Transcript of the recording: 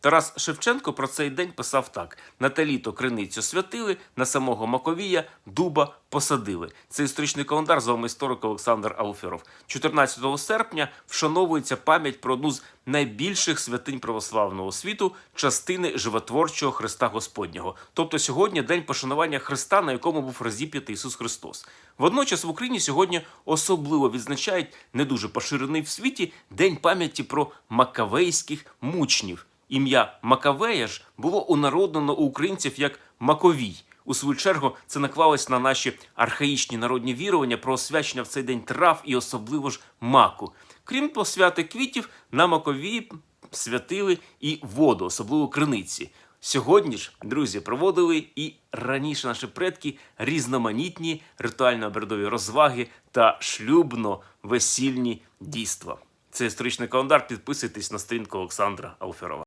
Тарас Шевченко про цей день писав так: на те літо криницю святили, на самого Маковія дуба посадили. Це історичний календар з вами історик Олександр Алферов. 14 серпня вшановується пам'ять про одну з найбільших святинь православного світу частини животворчого Христа Господнього. Тобто сьогодні день пошанування Христа, на якому був розіп'ятий Ісус Христос. Водночас в Україні сьогодні особливо відзначають не дуже поширений в світі День пам'яті про макавейських мучнів. Ім'я Макавея ж було ународнено у українців як Маковій. У свою чергу це наклалось на наші архаїчні народні вірування про освячення в цей день трав і особливо ж маку. Крім посвяти квітів, на Маковії святили і воду, особливо криниці. Сьогодні ж, друзі, проводили і раніше наші предки різноманітні ритуально-обрядові розваги та шлюбно-весільні дійства. Це історичний календар. Підписуйтесь на сторінку Олександра Алферова.